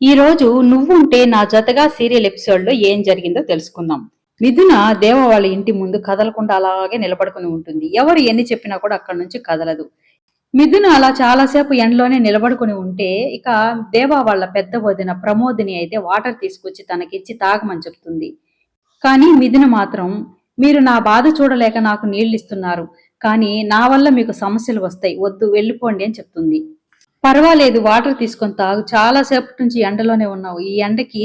ఈ రోజు నువ్వుంటే నా జతగా సీరియల్ ఎపిసోడ్లో ఏం జరిగిందో తెలుసుకుందాం. మిథున దేవ వాళ్ళ ఇంటి ముందు కదలకుండా అలాగే నిలబడుకుని ఉంటుంది. ఎవరు ఎన్ని చెప్పినా కూడా అక్కడి నుంచి కదలదు. మిథున అలా చాలాసేపు ఎండలోనే నిలబడుకుని ఉంటే ఇక దేవ వాళ్ళ పెద్ద వదిన ప్రమోదిని అయితే వాటర్ తీసుకొచ్చి తనకిచ్చి తాగమని చెప్తుంది. కానీ మిథున మాత్రం మీరు నా బాధ చూడలేక నాకు నీళ్ళు ఇస్తున్నారు కానీ నా వల్ల మీకు సమస్యలు వస్తాయి. వద్దు వెళ్ళిపోండి అని చెప్తుంది. పర్వాలేదు వాటర్ తీసుకొని తాగు. చాలా సేపటి నుంచి ఎండలోనే ఉన్నావు. ఈ ఎండకి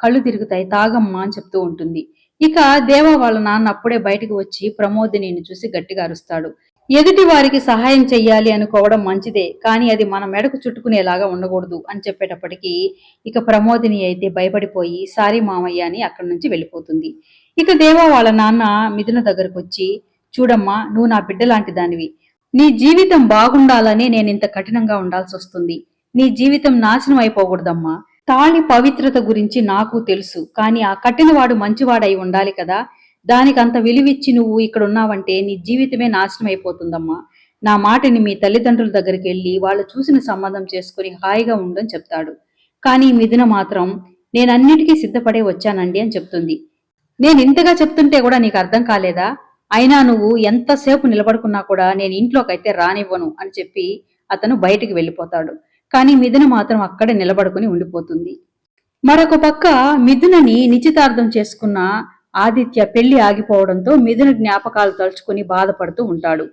కళ్ళు తిరుగుతాయి. తాగమ్మా అని చెప్తూ ఉంటుంది. ఇక దేవ వాళ్ళ నాన్న అప్పుడే బయటకు వచ్చి ప్రమోదినిని చూసి గట్టిగా అరుస్తాడు. ఎదుటి వారికి సహాయం చెయ్యాలి అనుకోవడం మంచిదే కానీ అది మన మెడకు చుట్టుకునేలాగా ఉండకూడదు అని చెప్పేటప్పటికీ ఇక ప్రమోదిని అయితే భయపడిపోయి సారీ మామయ్య అని అక్కడి నుంచి వెళ్ళిపోతుంది. ఇక దేవ వాళ్ళ నాన్న మిథున దగ్గరకు వచ్చి చూడమ్మా నువ్వు నా బిడ్డ లాంటి దానివి. నీ జీవితం బాగుండాలని నేను ఇంత కఠినంగా ఉండాల్సి వస్తుంది. నీ జీవితం నాశనం అయిపోకూడదమ్మా. తాళి పవిత్రత గురించి నాకు తెలుసు. కానీ ఆ కట్టినవాడు మంచివాడై ఉండాలి కదా. దానికి అంత విలువిచ్చి నువ్వు ఇక్కడ ఉన్నావంటే నీ జీవితమే నాశనం అయిపోతుందమ్మా. నా మాటని మీ తల్లిదండ్రుల దగ్గరికి వెళ్ళి వాళ్ళు చూసిన సంబంధం చేసుకుని హాయిగా ఉండని చెప్తాడు. కానీ మిథున మాత్రం నేనన్నిటికీ సిద్ధపడే వచ్చానండి అని చెప్తుంది. నేను ఇంతగా చెప్తుంటే కూడా నీకు అర్థం కాలేదా? అయినా నువ్వు ఎంతసేపు నిలబడుకున్నా కూడా నేను ఇంట్లోకైతే రానివ్వను అని చెప్పి అతను బయటికి వెళ్ళిపోతాడు. కానీ మిథున మాత్రం అక్కడే నిలబడుకుని ఉండిపోతుంది. మరొక పక్క మిథునని నిశ్చితార్థం చేసుకున్న ఆదిత్య పెళ్ళి ఆగిపోవడంతో మిథున జ్ఞాపకాలు తలుచుకుని బాధపడుతూ ఉంటాడు.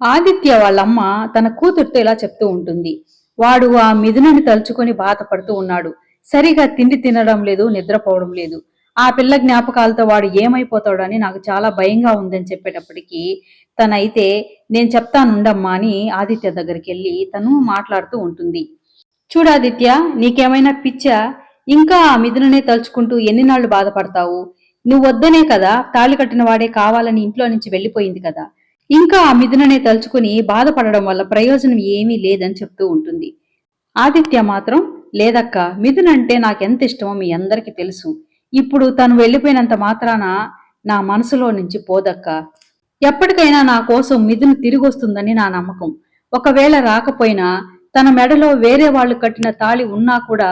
ఆదిత్య వాళ్ళమ్మ తన కూతురుతో ఇలా చెప్తూ ఉంటుంది. వాడు ఆ మిథునని తలుచుకొని బాధపడుతూ ఉన్నాడు. సరిగా తిండి తినడం లేదు నిద్రపోవడం లేదు. ఆ పిల్ల జ్ఞాపకాలతో వాడు ఏమైపోతాడని నాకు చాలా భయంగా ఉందని చెప్పేటప్పటికీ తనైతే నేను చెప్తానుండమ్మా అని ఆదిత్య దగ్గరికి వెళ్ళి తను మాట్లాడుతూ ఉంటుంది. చూడాదిత్య నీకేమైనా పిచ్చా? ఇంకా ఆ మిథుననే తలుచుకుంటూ ఎన్ని నాళ్ళు బాధపడతావు? నువ్వు వద్దనే కదా తాళి కట్టిన వాడే కావాలని ఇంట్లో నుంచి వెళ్ళిపోయింది కదా. ఇంకా ఆ మిథుననే తలుచుకుని బాధపడడం వల్ల ప్రయోజనం ఏమీ లేదని చెప్తూ ఉంటుంది. ఆదిత్య మాత్రం లేదక్క మిథున్ అంటే నాకెంత ఇష్టమో మీ అందరికీ తెలుసు. ఇప్పుడు తను వెళ్ళిపోయినంత మాత్రాన నా మనసులో నుంచి పోదక్క. ఎప్పటికైనా నా కోసం మిథున్ తిరిగి వస్తుందని నా నమ్మకం. ఒకవేళ రాకపోయినా తన మెడలో వేరే వాళ్ళు కట్టిన తాళి ఉన్నా కూడా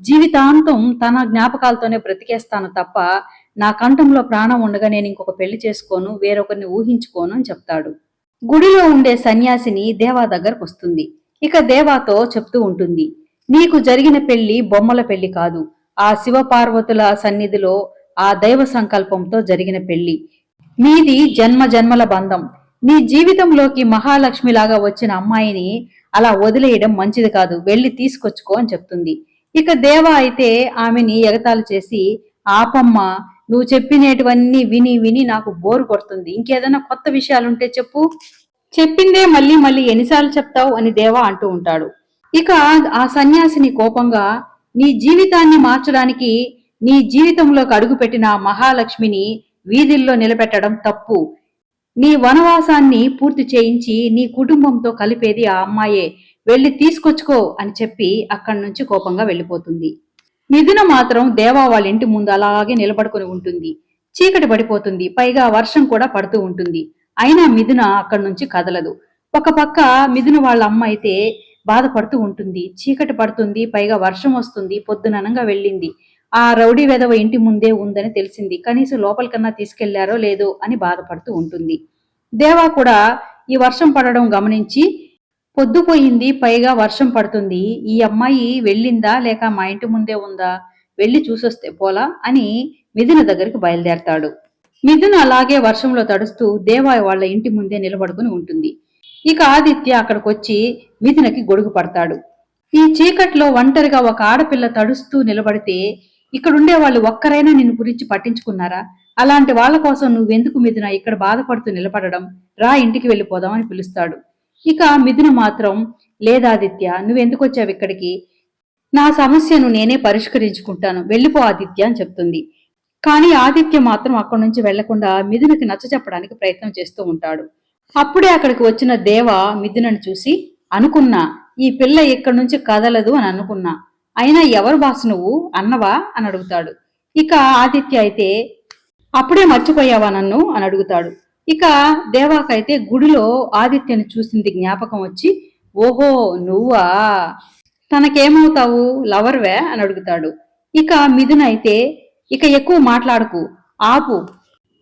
జీవితాంతం తన జ్ఞాపకాలతోనే బ్రతికేస్తాను తప్ప నా కంఠంలో ప్రాణం ఉండగా నేను ఇంకొక పెళ్ళి చేసుకోను వేరొకరిని ఊహించుకోను అని చెప్తాడు. గుడిలో ఉండే సన్యాసిని దేవా దగ్గరకు వస్తుంది. ఇక దేవాతో చెప్తూ ఉంటుంది నీకు జరిగిన పెళ్ళి బొమ్మల పెళ్ళి కాదు. ఆ శివపార్వతుల సన్నిధిలో ఆ దైవ సంకల్పంతో జరిగిన పెళ్ళి. మీది జన్మ జన్మల బంధం. నీ జీవితంలోకి మహాలక్ష్మిలాగా వచ్చిన అమ్మాయిని అలా వదిలేయడం మంచిది కాదు. వెళ్ళి తీసుకొచ్చుకో అని చెప్తుంది. ఇక దేవ అయితే ఆమెని ఎగతాళి చేసి ఆపమ్మ నువ్వు చెప్పినటువన్నీ విని విని నాకు బోరు కొడుతుంది. ఇంకేదైనా కొత్త విషయాలుంటే చెప్పు. చెప్పిందే మళ్ళీ మళ్ళీ ఎన్నిసార్లు చెప్తావు? అని దేవా అంటూ ఉంటాడు. ఇక ఆ సన్యాసిని కోపంగా నీ జీవితాన్ని మార్చడానికి నీ జీవితంలోకి అడుగుపెట్టిన మహాలక్ష్మిని వీధుల్లో నిలబెట్టడం తప్పు. నీ వనవాసాన్ని పూర్తి చేయించి నీ కుటుంబంతో కలిపేది ఆ అమ్మాయే. వెళ్ళి తీసుకొచ్చుకో అని చెప్పి అక్కడి నుంచి కోపంగా వెళ్ళిపోతుంది. మిథున మాత్రం దేవా వాళ్ళ ఇంటి ముందు అలాగే నిలబడుకుని ఉంటుంది. చీకటి పడిపోతుంది. పైగా వర్షం కూడా పడుతూ ఉంటుంది. అయినా మిథున అక్కడి నుంచి కదలదు. ఒక పక్క మిథున వాళ్ళ అమ్మ అయితే బాధపడుతూ ఉంటుంది. చీకటి పడుతుంది పైగా వర్షం వస్తుంది పొద్దుననంగా వెళ్ళింది. ఆ రౌడీ వెధవ ఇంటి ముందే ఉందని తెలిసింది. కనీసం లోపలికన్నా తీసుకెళ్ళారో లేదో అని బాధపడుతూ ఉంటుంది. దేవా కూడా ఈ వర్షం పడడం గమనించి పొద్దుపోయింది పైగా వర్షం పడుతుంది. ఈ అమ్మాయి వెళ్ళిందా? లేక మా ఇంటి ముందే ఉందా? వెళ్ళి చూసొస్తే పోలా? అని మిథున దగ్గరికి బయలుదేరతాడు. మిథున అలాగే వర్షంలో తడుస్తూ దేవా వాళ్ళ ఇంటి ముందే నిలబడుకుని ఉంటుంది. ఇక ఆదిత్య అక్కడికి వచ్చి మిథునకి గొడుగు పడతాడు. ఈ చీకట్లో ఒంటరిగా ఒక ఆడపిల్ల తడుస్తూ నిలబడితే ఇక్కడుండే వాళ్ళు ఒక్కరైనా నిన్ను గురించి పట్టించుకున్నారా? అలాంటి వాళ్ళ కోసం నువ్వెందుకు మిథున ఇక్కడ బాధపడుతూ నిలబడడం? రా ఇంటికి వెళ్ళిపోదాం అని పిలుస్తాడు. ఇక మిథున మాత్రం లేదాదిత్య నువ్వెందుకు వచ్చావు ఇక్కడికి? నా సమస్యను నేనే పరిష్కరించుకుంటాను. వెళ్ళిపో ఆదిత్య అని చెప్తుంది. కానీ ఆదిత్య మాత్రం అక్కడి నుంచి వెళ్ళకుండా మిథునకి నచ్చ చెప్పడానికి ప్రయత్నం చేస్తూ ఉంటాడు. అప్పుడే అక్కడికి వచ్చిన దేవ మిథునను చూసి అనుకున్నా ఈ పిల్ల ఇక్కడి నుంచి కదలదు అని అనుకున్నా. అయినా ఎవరు బాసు నువ్వు? అన్నవా? అని అడుగుతాడు. ఇక ఆదిత్య అయితే అప్పుడే మర్చిపోయావా నన్ను? అని అడుగుతాడు. ఇక దేవాకైతే గుడిలో ఆదిత్యని చూసింది జ్ఞాపకం వచ్చి ఓహో నువ్వా? తనకేమవుతావు? లవర్వే? అని అడుగుతాడు. ఇక మిథున అయితే ఇక ఎక్కువ మాట్లాడకు ఆపు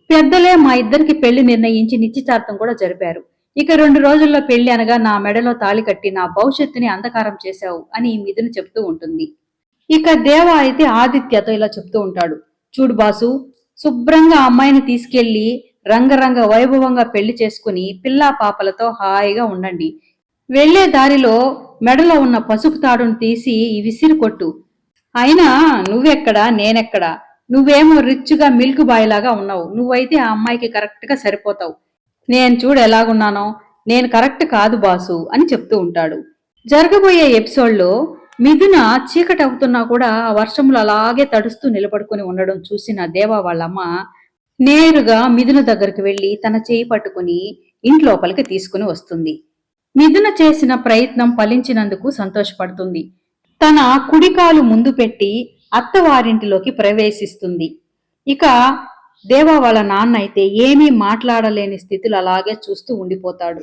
పెద్దలే మా ఇద్దరికి పెళ్ళి నిర్ణయించి నిశ్చితార్థం కూడా జరిపారు. ఇక రెండు రోజుల్లో పెళ్ళి అనగా నా మెడలో తాళి కట్టి నా భవిష్యత్తుని అంధకారం చేశావు అని మిథున చెప్తూ ఉంటుంది. ఇక దేవ అయితే ఆదిత్యతో ఇలా చెప్తూ ఉంటాడు. చూడు బాసు శుభ్రంగా అమ్మాయిని తీసుకెళ్ళి రంగరంగ వైభవంగా పెళ్ళి చేసుకుని పిల్లా పాపలతో హాయిగా ఉండండి. వెళ్ళే దారిలో మెడలో ఉన్న పసుపు తాడును తీసి విసిరి కొట్టు. అయినా నువ్వెక్కడా నేనెక్కడా? నువ్వేమో రిచ్గా మిల్క్ బాయ్ లాగా ఉన్నావు. నువ్వైతే ఆ అమ్మాయికి కరెక్ట్గా సరిపోతావు. నేను చూడు ఎలాగున్నానో. నేను కరెక్ట్ కాదు బాసు అని చెప్తూ ఉంటాడు. జరగబోయే ఎపిసోడ్లో మిథున చీకటి అవుతున్నా కూడా ఆ వర్షంలో అలాగే తడుస్తూ నిలబడుకొని ఉండడం చూసిన దేవా వాళ్ళమ్మ నేరుగా మిథున దగ్గరికి వెళ్ళి తన చేయి పట్టుకుని ఇంట్లోపలికి తీసుకుని వస్తుంది. మిథున చేసిన ప్రయత్నం ఫలించినందుకు సంతోషపడుతుంది. తన కుడికాలు ముందు పెట్టి అత్తవారింటిలోకి ప్రవేశిస్తుంది. ఇక దేవా వాళ్ళ నాన్న అయితే ఏమీ మాట్లాడలేని స్థితిలో అలాగే చూస్తూ ఉండిపోతాడు.